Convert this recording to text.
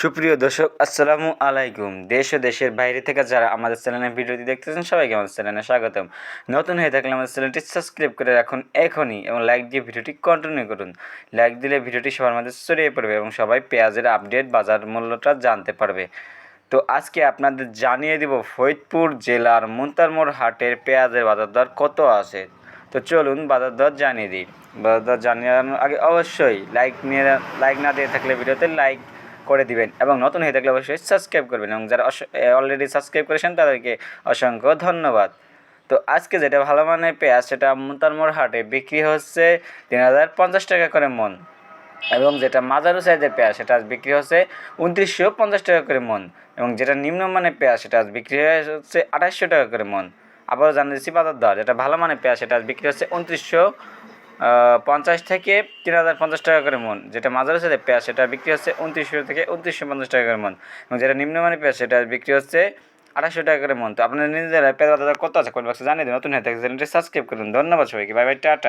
সুপ্রিয় দর্শক, আসসালামু আলাইকুম। দেশ ও দেশের বাইরে থেকে যারা আমাদের চ্যানেলের ভিডিওটি দেখতেছেন, সবাইকে আমাদের চ্যানেলে স্বাগতম। নতুন হয়ে থাকলে আমাদের চ্যানেলটি সাবস্ক্রাইব করে রাখুন এখনই এবং লাইক দিয়ে ভিডিওটি কন্টিনিউ করুন। লাইক দিলে ভিডিওটি সবার মধ্যে ছড়িয়ে পড়বে এবং সবাই পেঁয়াজের আপডেট বাজার মূল্যটা জানতে পারবে। তো আজকে আপনাদের জানিয়ে দিব ফরিদপুর জেলার মুন্তারমোড় হাটের পেঁয়াজের বাজার দর কত আছে। তো চলুন বাজার দর জানিয়ে দিই। বাজার দর জানানোর আগে অবশ্যই লাইক নিয়ে লাইক না দিয়ে থাকলে ভিডিওতে লাইক করে দিবেন এবং নতুন হয়ে থাকলে অবশ্যই সাবস্ক্রাইব করবেন এবং যারা অলরেডি সাবস্ক্রাইব করেছেন তাদেরকে অসংখ্য ধন্যবাদ। তো আজকে যেটা ভালো মানের পেঁয়াজ, সেটা মুন্তারমোড় হাটে বিক্রি হচ্ছে তিন হাজার পঞ্চাশ টাকা করে মন এবং যেটা মাঝারু সাইজের পেঁয়াজ, সেটা আজ বিক্রি হচ্ছে উনত্রিশশো পঞ্চাশ টাকা করে মন এবং যেটা নিম্নমানের পেঁয়াজ, সেটা আজ বিক্রি হচ্ছে আঠাশশো টাকা করে মন। আবারও জানিয়ে দিচ্ছি বাজার দর, যেটা ভালো মানের পেঁয়াজ, সেটা আজ বিক্রি হচ্ছে উনত্রিশশো পঞ্চাশ থেকে তিন হাজার পঞ্চাশ টাকা করে মন। যেটা মাঝারি পেঁয়াজ, সেটা বিক্রি হচ্ছে উনত্রিশশো থেকে উনত্রিশশো পঞ্চাশ টাকা করে মন। এবং যেটা নিম্নমানের পেঁয়াজ, সেটা বিক্রি হচ্ছে আঠাশশো টাকা করে মন। তো আপনাদের নিজেরা পেঁয়াজ বাজার কত আছে কোন বাক্সে জানিয়ে দিন। নতুন হয়ে থাকে চ্যানেলটি সাবস্ক্রাইব করুন। ধন্যবাদ সবাইকে। Bye bye, tata.